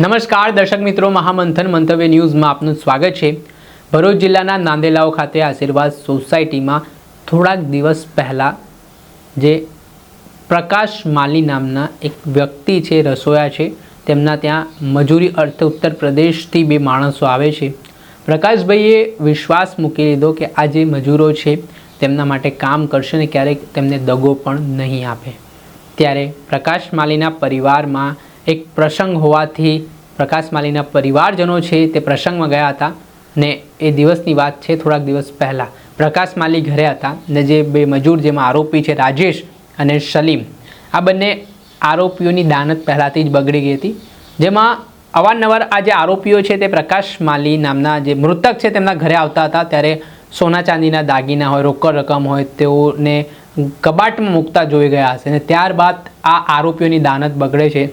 નમસ્કાર, દર્શક મિત્રો, મહામંથન મંતવ્ય ન્યૂઝમાં આપનું સ્વાગત છે. ભરૂચ જિલ્લાના નાંદેલાઓ ખાતે આશીર્વાદ સોસાયટીમાં થોડાક દિવસ પહેલાં જે પ્રકાશ માલી નામના એક વ્યક્તિ છે, રસોયા છે, તેમના ત્યાં મજૂરી અર્થે ઉત્તર પ્રદેશથી બે માણસો આવે છે. પ્રકાશભાઈએ વિશ્વાસ મૂકી લીધો કે આ જે મજૂરો છે, તેમના માટે કામ કરશે ને ક્યારેક તેમને દગો પણ નહીં આપે. ત્યારે પ્રકાશ માલીના પરિવારમાં એક પ્રસંગ હોવાથી પ્રકાશ માલીના પરિવારજનો છે તે પ્રસંગમાં ગયા હતા ને એ દિવસની વાત છે થોડાક દિવસ પહેલાં. પ્રકાશ માલી ઘરે હતા ને જે બે મજૂર જેમાં આરોપી છે રાજેશ અને સલીમ, આ બંને આરોપીઓની દાનત પહેલાંથી જ બગડી ગઈ હતી. જેમાં અવારનવાર આ જે આરોપીઓ છે તે પ્રકાશ માલી નામના જે મૃતક છે તેમના ઘરે આવતા હતા ત્યારે સોના ચાંદીના દાગીના હોય, રોકડ રકમ હોય તેઓને કબાટમાં મૂકતા જોઈ ગયા હશે અને ત્યારબાદ આ આરોપીઓની દાનત બગડે છે.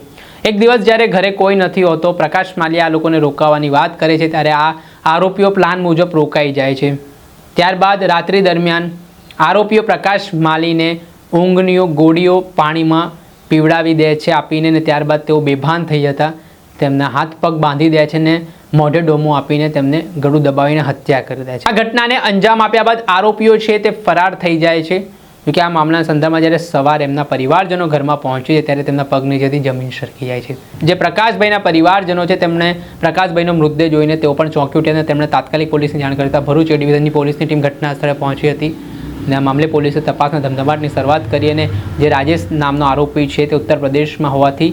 એક દિવસ જ્યારે ઘરે કોઈ નથી હોતો, પ્રકાશ માલી આ લોકોને રોકાવાની વાત કરે છે, ત્યારે આ આરોપીઓ પ્લાન મુજબ રોકાઈ જાય છે. ત્યારબાદ રાત્રિ દરમિયાન આરોપીઓ પ્રકાશ માલીને ઊંઘનીઓ ગોળીઓ પાણીમાં પીવડાવી દે છે, આપીને ને ત્યારબાદ તેઓ બેભાન થઈ જતા, તેમના હાથ પગ બાંધી દે છે ને મોઢે ડોમો આપીને તેમને ગળું દબાવીને હત્યા કરી દે છે. આ ઘટનાને અંજામ આપ્યા બાદ આરોપીઓ છે તે ફરાર થઈ જાય છે. જોકે આ મામલાના સંદર્ભમાં જ્યારે સવારે એમના પરિવારજનો ઘરમાં પહોંચે છે, ત્યારે તેમના પગ નીચેથી જમીન સરકી જાય છે. જે પ્રકાશભાઈના પરિવારજનો છે, તેમણે પ્રકાશભાઈનો મૃતદેહ જોઈને તેઓ પણ ચોંકી ઉઠ્યા અને તેમણે તાત્કાલિક પોલીસને જાણ કરતા ભરૂચ ડિવિઝનની પોલીસની ટીમ ઘટના સ્થળે પહોંચી હતી. અને આ મામલે પોલીસે તપાસના ધમધમાટની શરૂઆત કરી અને જે રાજેશ નામનો આરોપી છે, તે ઉત્તર પ્રદેશમાં હોવાથી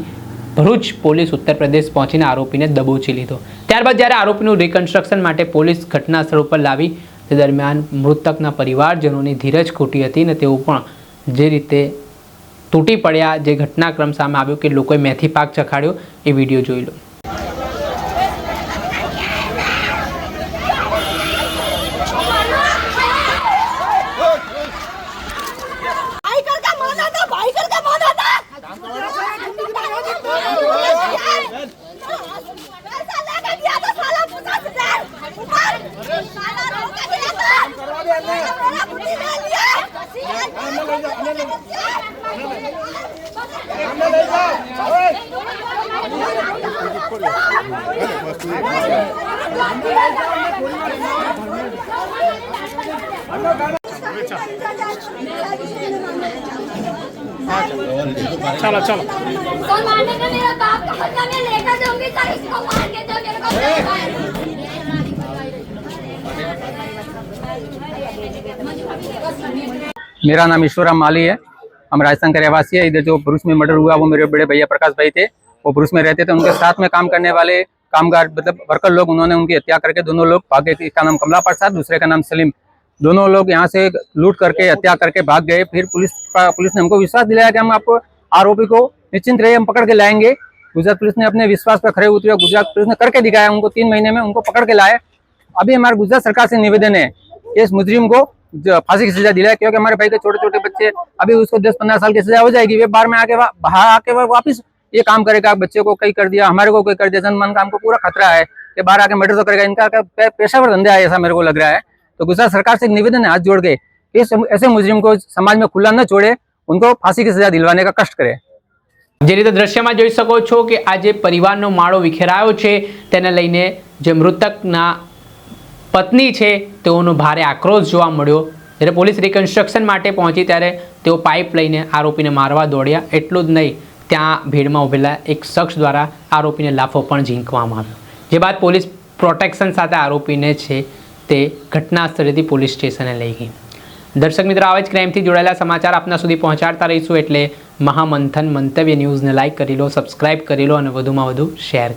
ભરૂચ પોલીસ ઉત્તર પ્રદેશ પહોંચીને આરોપીને દબોચી લીધો. ત્યારબાદ જ્યારે આરોપીનું રિકન્સ્ટ્રક્શન માટે પોલીસ ઘટના સ્થળ ઉપર લાવી તે દરમિયાન મૃતકના પરિવારજનોની ધીરજ ખૂટી હતી ને તેઓ પણ જે રીતે તૂટી પડ્યા જે ઘટનાક્રમ સામે આવ્યો કે લોકોએ મેથી પાક ચખાડ્યો, એ વીડિયો જોઈ લો. चलो चलो। तो मारने का मेरा बाप का बदला मैं लेकर दूँगी सर इसको मार के दो मेरे को मेरा नाम ईश्वरा माली है। हम राजस्थान के रहवासी है इधर जो भरूच में मर्डर हुआ, वो मेरे बड़े भैया प्रकाश भाई थे। वो भरूच में रहते थे, उनके साथ में काम करने वाले कामगार मतलब वर्कर लोग, उन्होंने उनकी हत्या करके दोनों लोग भागे एक का नाम कमला प्रसाद, दूसरे का नाम सलीम। दोनों लोग यहाँ से लूट करके, हत्या करके भाग गए। फिर पुलिस पुलिस ने हमको विश्वास दिलाया कि हम आपको आरोपी को निश्चिंत रहिए हम पकड़ के लाएँगे। गुजरात पुलिस ने अपने विश्वास पर खड़े उतरे गुजरात पुलिस ने करके दिखाया, उनको तीन महीने में उनको पकड़ के लाए। अभी हमारे गुजरात सरकार से निवेदन है इस मुजरिम को फांसी की सजा दिलाए क्योंकि हमारे भाई के छोटे छोटे बच्चे अभी उसको दस पंद्रह साल की सजा हो जाएगी वे बाहर में आके वा- बाहर आके वो वापिस ये काम करेगा बच्चे को कई कर दिया हमारे को कोई कर दिया जनमन का हमको पूरा खतरा है कि बाहर आके मर्डर तो करेगा इनका क्या पे- पेशेवर धंधा है ऐसा मेरे को लग रहा है तो गुजरात सरकार से एक निवेदन है हाथ जोड़ के कि इस ऐसे मुजरिम को समाज में खुला न छोड़े उनको फांसी की सजा दिलवाने का कष्ट करे જે રીતે દ્રશ્યમાં જોઈ શકો છો કે આ જે પરિવારનો માળો વિખેરાયો છે તેને લઈને જે મૃતકના પત્ની છે, તેઓનો ભારે આક્રોશ જોવા મળ્યો. જ્યારે પોલીસ રિકન્સ્ટ્રક્શન માટે પહોંચી, ત્યારે તેઓ પાઇપ લઈને આરોપીને મારવા દોડ્યા. એટલું જ નહીં, ત્યાં ભીડમાં ઉભેલા એક શખ્સ દ્વારા આરોપીને લાફો પણ ઝીંકવામાં આવ્યો. જે બાદ પોલીસ પ્રોટેક્શન સાથે આરોપીને છે, તે ઘટના સ્થળેથી પોલીસ સ્ટેશને લઈ ગઈ. દર્શક મિત્રો, આવા જ ક્રાઇમથી જોડાયેલા સમાચાર આપના સુધી પહોંચાડતા રહીશું. એટલે મહામંથન મંતવ્ય ન્યૂઝને લાઇક કરી લો સબસ્ક્રાઇબ કરી લો અને વધુમાં વધુ શેર